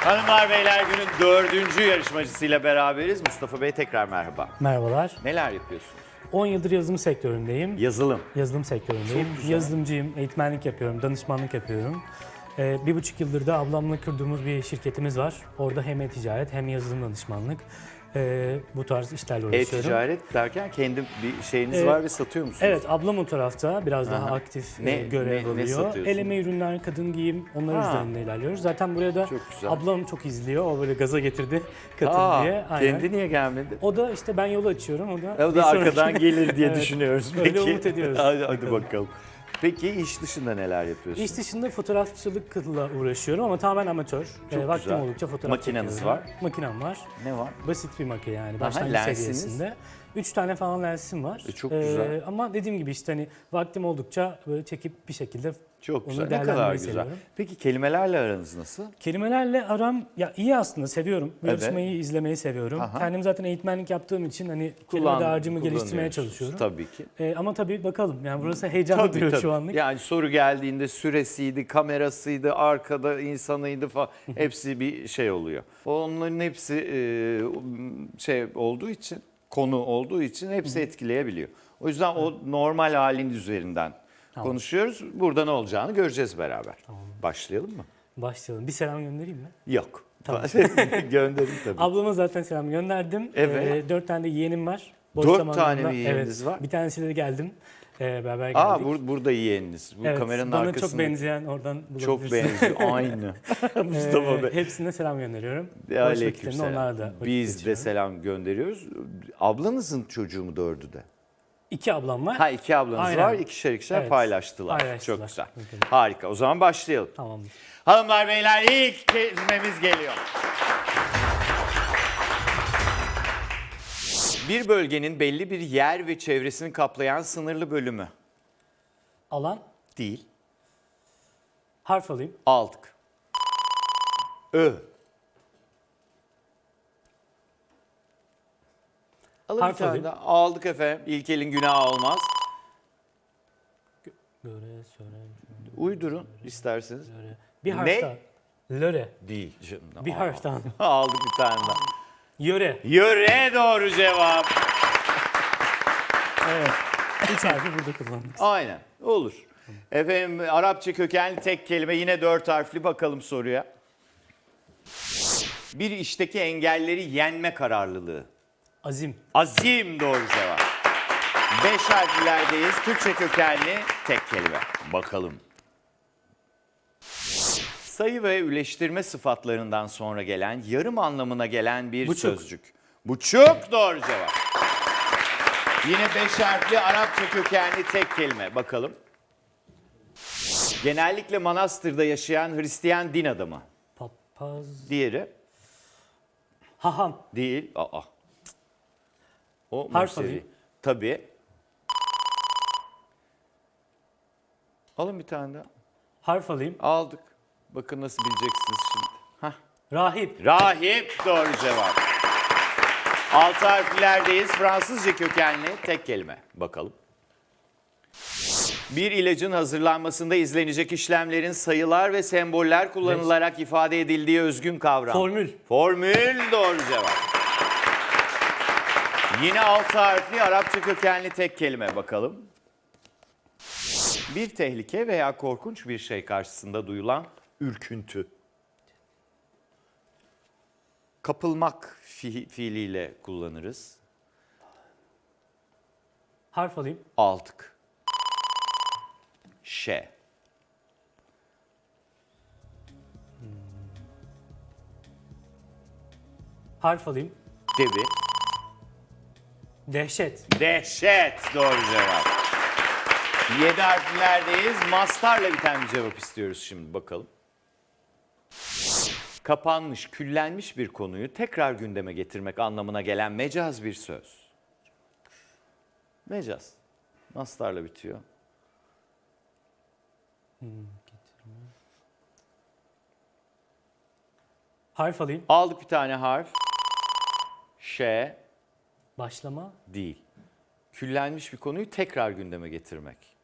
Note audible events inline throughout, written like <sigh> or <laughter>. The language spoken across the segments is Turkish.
Hanımlar beyler günün dördüncü yarışmacısıyla beraberiz. Mustafa Bey tekrar merhaba. Merhabalar. Neler yapıyorsunuz? 10 yıldır yazılım sektöründeyim. Yazılım. Yazılım sektöründeyim. Yazılımcıyım, eğitmenlik yapıyorum, danışmanlık yapıyorum. Ee, bir buçuk yıldır da ablamla kurduğumuz bir şirketimiz var. Orada hem e-ticaret hem yazılım danışmanlık. Ee, bu tarz işlerle uğraşıyorum. E-ticaret derken kendi bir şeyiniz Ee, var ve satıyor musunuz? Evet, ablam o tarafta biraz daha Aha. aktif Ne- e, görev ne- ne alıyor. satıyorsun? Eleme ürünler, kadın giyim, onlar Ha. üzerinde ilerliyoruz. Zaten buraya da Çok güzel. ablam çok izliyor. O böyle gaza getirdi, katıl Aa, diye. Aynen. kendi niye gelmedi? O da işte ben yolu açıyorum. O da, O bir da sonraki- arkadan gelir diye <laughs> Evet, düşünüyoruz. öyle Peki. umut ediyoruz. Hadi, hadi bakalım. Peki iş dışında neler yapıyorsunuz? İş dışında fotoğrafçılıkla uğraşıyorum ama tamamen amatör. Çok Ee, vaktim güzel. oldukça fotoğraf Makineniz çekiyorum. var. Makinem var. Ne var? Basit bir makine yani. Başlangıç lensiniz? seviyesinde. Üç tane falan lensim var. E, çok güzel. ama dediğim gibi işte hani vaktim oldukça böyle çekip bir şekilde Çok onu güzel. Ne kadar güzel. seviyorum. Peki kelimelerle aranız nasıl? Kelimelerle aram ya iyi aslında seviyorum. Bu Evet. Yarışmayı izlemeyi seviyorum. Aha. Kendim zaten eğitmenlik yaptığım için hani kelime Kullan- dağarcığımı geliştirmeye çalışıyorum. Tabii ki. Ee, ama tabii bakalım yani burası heyecanlı Tabii, duruyor tabii. şu anlık. Yani soru geldiğinde süresiydi, kamerasıydı, arkada insanıydı falan hepsi bir şey oluyor. Onların hepsi e, şey olduğu için, konu olduğu için hepsi etkileyebiliyor. O yüzden o normal halin üzerinden konuşuyoruz. Burada ne olacağını göreceğiz beraber. Başlayalım mı? Başlayalım. Bir selam göndereyim mi? Yok. Tamam. <laughs> Gönderin tabii. Ablama zaten selam gönderdim. Evet. Ee, dört tane de yeğenim var. Dört zamanlarında- tane mi yeğeniniz var? Bir tanesiyle de geldim. Ee, beraber geldik. Aa bur- burada yeğeniniz. Bu evet, kameranın bana arkasında. çok benzeyen oradan Çok benziyor. <laughs> Aynı. Mustafa Ee, Bey. hepsine selam gönderiyorum. Aleyküm selam. vakit Biz de selam gönderiyoruz. Ablanızın çocuğu mu dördü de? İki ablam var. Ha iki ablanız Aynen. var. ikişer ikişer Evet, paylaştılar. paylaştılar. Çok güzel. Harika. O zaman başlayalım. Tamamdır. Hanımlar beyler ilk kelimemiz geliyor. Bir bölgenin belli bir yer ve çevresini kaplayan sınırlı bölümü. Alan, Değil. harf alayım. Aldık. Ö. Alın bir Harf tane alayım. daha. Aldık efendim. İlk elin günahı olmaz. Göre, söyle, Uydurun isterseniz. söyle. Bir harf Ne? daha. Löre. Değil canım. Bir harf daha. <laughs> Aldık bir tane daha. Yöre. Yöre doğru cevap. Evet. Üç harfi burada kullandık. Aynen olur. Efendim Arapça kökenli tek kelime yine dört harfli bakalım soruya. Bir işteki engelleri yenme kararlılığı. Azim. Azim doğru cevap. Beş harflerdeyiz. Türkçe kökenli tek kelime. Bakalım. Sayı ve üleştirme sıfatlarından sonra gelen yarım anlamına gelen bir Buçuk. sözcük. Buçuk doğru cevap. Yine beş harfli Arapça kökenli tek kelime. Bakalım. Genellikle manastırda yaşayan Hristiyan din adamı. Papaz. Diğeri Haham. Değil. Aa. O Harf alayım. Tabii. Alın bir tane daha. Harf alayım. Aldık. Bakın nasıl bileceksiniz şimdi. Hah. Rahip. Rahip doğru cevap. Altı harflerdeyiz. Fransızca kökenli tek kelime. Bakalım. Bir ilacın hazırlanmasında izlenecek işlemlerin sayılar ve semboller kullanılarak ifade edildiği özgün kavram. Formül. Formül doğru cevap. Yine altı harfli Arapça kökenli tek kelime bakalım. Bir tehlike veya korkunç bir şey karşısında duyulan ürküntü. Kapılmak fi- fiiliyle kullanırız. Harf alayım. Aldık. Şe. Harf alayım. Devi. Dehşet. Dehşet doğru cevap. Yedi harflerdeyiz. Mastarla biten bir cevap istiyoruz şimdi bakalım. Kapanmış, küllenmiş bir konuyu tekrar gündeme getirmek anlamına gelen mecaz bir söz. Mecaz. Mastarla bitiyor. Harf alayım. Aldık bir tane harf. Ş Başlama. değil. Küllenmiş bir konuyu tekrar gündeme getirmek.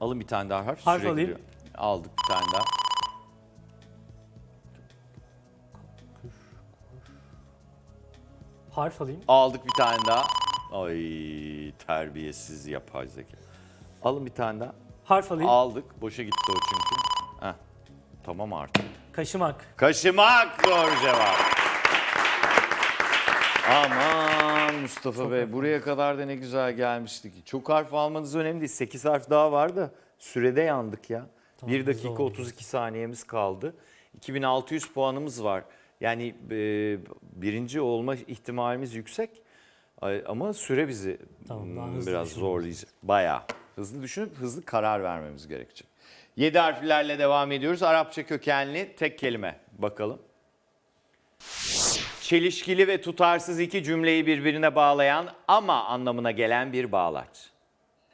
Alın bir tane daha harf. Harf süre alayım. gidiyor. Aldık bir tane daha. Harf alayım. Aldık bir tane daha. Ay terbiyesiz yapay zeka. Alın bir tane daha. Harf alayım. Aldık. Boşa gitti o çünkü. Heh. Tamam artık. Kaşımak. Kaşımak doğru cevap. Aman Mustafa Bey buraya kadar da ne güzel gelmiştik. Çok harf almanız önemli değil. 8 harf daha var da sürede yandık ya. Tamam, 1 hızlı dakika oldu. 32 saniyemiz kaldı. 2600 puanımız var. Yani e, birinci olma ihtimalimiz yüksek. Ama süre bizi Tamam, hmm, biraz zorlayacak. Bayağı hızlı düşünüp hızlı karar vermemiz gerekecek. 7 harflerle devam ediyoruz. Arapça kökenli tek kelime. Bakalım. Çelişkili ve tutarsız iki cümleyi birbirine bağlayan ama anlamına gelen bir bağlaç.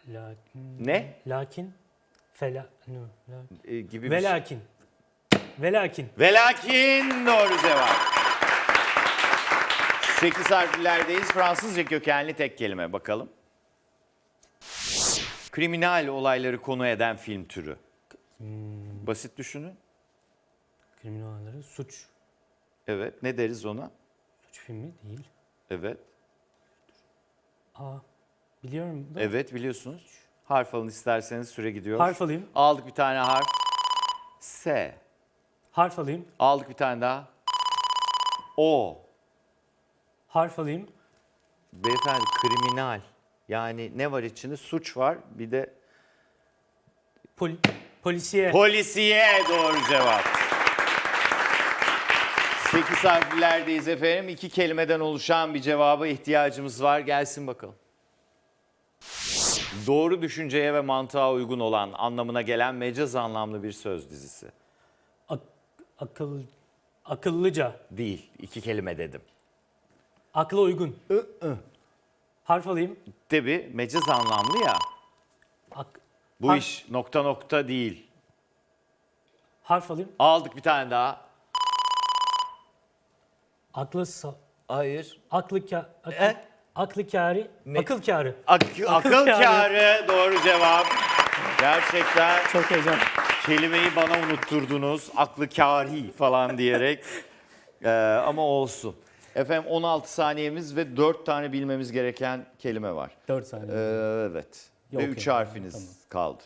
Lakin. Ne? Lakin. Fela. No, la- Ee, gibi bir şey. lakin. Ve lakin. Ve lakin doğru cevap. 8 harflerdeyiz. Fransızca kökenli tek kelime. Bakalım. Kriminal olayları konu eden film türü. Basit düşünün. Kriminalleri suç. Evet. Ne deriz ona? Suç filmi değil. Evet. Aa. Biliyorum da. Evet biliyorsunuz. Harf alın isterseniz süre gidiyor. Harf alayım. Aldık bir tane harf. S. Harf alayım. Aldık bir tane daha. O. Harf alayım. Beyefendi kriminal. Yani ne var içinde? Suç var. Bir de Pol polisiye. polisiye doğru cevap. 8 harflerdeyiz efendim. İki kelimeden oluşan bir cevaba ihtiyacımız var. Gelsin bakalım. Doğru düşünceye ve mantığa uygun olan anlamına gelen mecaz anlamlı bir söz dizisi. Ak- akıl akıllıca. Değil. iki kelime dedim. Akla uygun. Harf alayım. Tabi mecaz anlamlı ya. Ak- Bu Harf- iş nokta nokta değil. Harf alayım. Aldık bir tane daha. Aklı sa- Hayır. aklı ka- akıl, E? aklı kâri. Akıl kârı. Ak- <laughs> akıl kârı. kârı doğru cevap. Gerçekten Çok heyecan. kelimeyi bana unutturdunuz. Aklı kâri falan diyerek. <laughs> Ee, ama olsun. Efendim 16 saniyemiz ve 4 tane bilmemiz gereken kelime var. 4 saniye. Ee, evet. Yok, ve 3 yok. harfiniz Tamam. kaldı.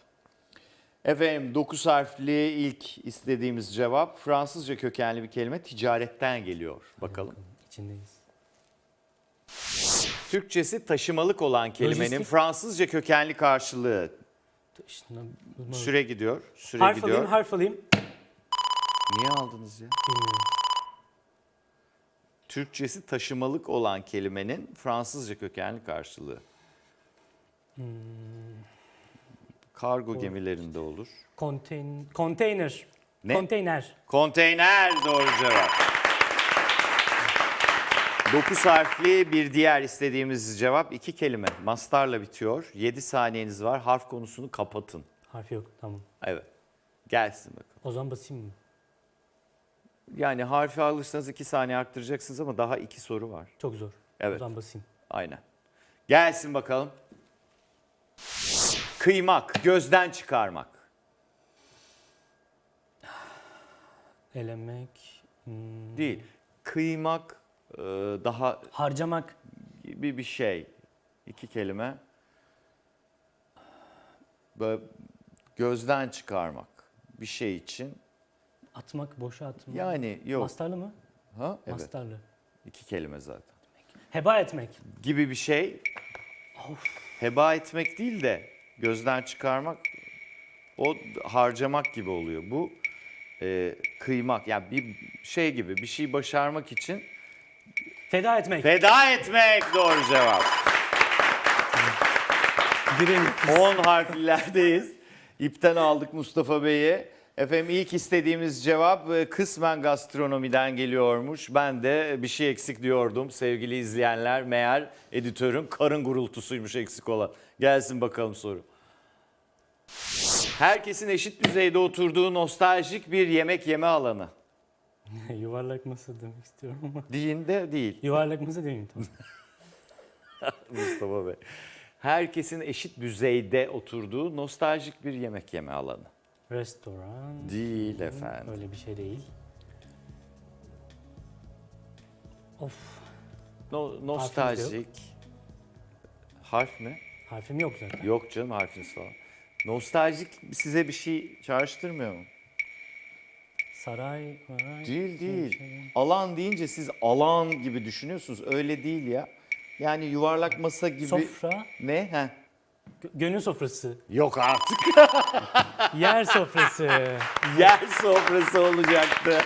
Efendim 9 harfli ilk istediğimiz cevap Fransızca kökenli bir kelime ticaretten geliyor. Bakalım. İçindeyiz. Türkçesi taşımalık olan kelimenin Lojistik. Fransızca kökenli karşılığı. Süre gidiyor. Süre harf gidiyor. alayım, harf alayım. Niye aldınız ya? Bilmiyorum. Türkçesi taşımalık olan kelimenin Fransızca kökenli karşılığı. Kargo gemilerinde olur. Konteyn konteyner. Ne? Konteyner. Konteyner doğru cevap. 9 harfli bir diğer istediğimiz cevap iki kelime. Mastarla bitiyor. 7 saniyeniz var. Harf konusunu kapatın. Harf yok. Tamam. Evet. Gelsin bakalım. O zaman basayım mı? Yani harfi alırsanız 2 saniye arttıracaksınız ama daha iki soru var. Çok zor. O Evet. zaman basayım. Aynen. Gelsin bakalım. Kıymak, gözden çıkarmak. Elemek. hmm, Değil. Kıymak e, daha Harcamak. gibi bir şey. İki kelime. Böyle gözden çıkarmak bir şey için. Atmak. Boşa atmak. Yani yok. Mastarlı mı? Ha? Evet. Mastarlı. İki kelime zaten. Heba etmek. Gibi bir şey. Heba etmek değil de gözden çıkarmak o harcamak gibi oluyor. Bu e, kıymak yani bir şey gibi bir şey başarmak için Feda etmek. feda etmek doğru cevap. Direnip. 10 harflerdeyiz. İpten aldık Mustafa Bey'i. Efendim ilk istediğimiz cevap e, kısmen gastronomiden geliyormuş. Ben de bir şey eksik diyordum sevgili izleyenler. Meğer editörün karın gurultusuymuş eksik olan. Gelsin bakalım soru. Herkesin eşit düzeyde oturduğu nostaljik bir yemek yeme alanı. <laughs> Yuvarlak masa demek istiyorum ama. Dinde değil Yuvarlak masa demeyeyim tamam. <laughs> Mustafa Bey. herkesin eşit düzeyde oturduğu nostaljik bir yemek yeme alanı. Restoran. Değil efendim. Öyle bir şey değil. Of. No- nostaljik. Harf ne? Harfim yok zaten. Yok canım harfiniz falan. Nostaljik size bir şey çağrıştırmıyor mu? Saray, maray. Değil değil. şey. Alan deyince siz alan gibi düşünüyorsunuz. Öyle değil ya. Yani yuvarlak masa gibi. Sofra. Ne? Heh. Gö- Gönül sofrası. Yok artık. <laughs> Yer sofrası. Yer sofrası olacaktı.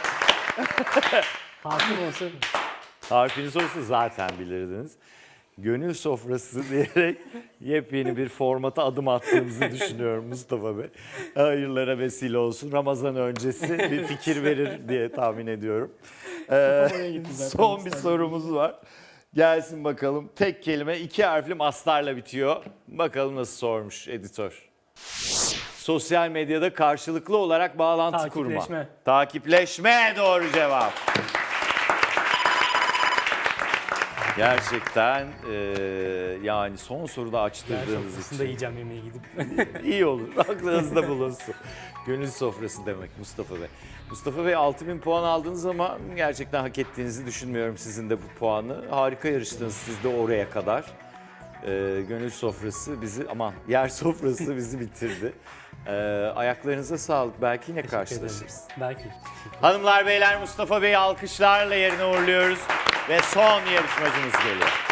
Harfim olsa Harfiniz olsa zaten bilirdiniz. Gönül sofrası diyerek yepyeni bir formata adım attığınızı düşünüyorum Mustafa Bey. Hayırlara vesile olsun. Ramazan öncesi bir fikir verir diye tahmin ediyorum. Ee, son bir sorumuz var. Gelsin bakalım. Tek kelime iki harfli mastarla bitiyor. Bakalım nasıl sormuş editör. Sosyal medyada karşılıklı olarak bağlantı kurma. Takipleşme. Takipleşme doğru cevap. Gerçekten eee, yani son soruda açtırdığınız sofrasında için yiyeceğim yemeği gidip. <laughs> iyi olur. Aklınızda bulunsun. Gönül sofrası demek Mustafa Bey. Mustafa Bey 6000 puan aldınız ama gerçekten hak ettiğinizi düşünmüyorum sizin de bu puanı. Harika yarıştınız siz de oraya kadar. Eee, gönül sofrası bizi aman yer sofrası bizi bitirdi. Eee, ayaklarınıza sağlık. Belki yine Teşekkür ederim. karşılaşırız. Belki. Hanımlar beyler Mustafa Bey'i alkışlarla yerine uğurluyoruz. Ve son yarışmacımız geliyor.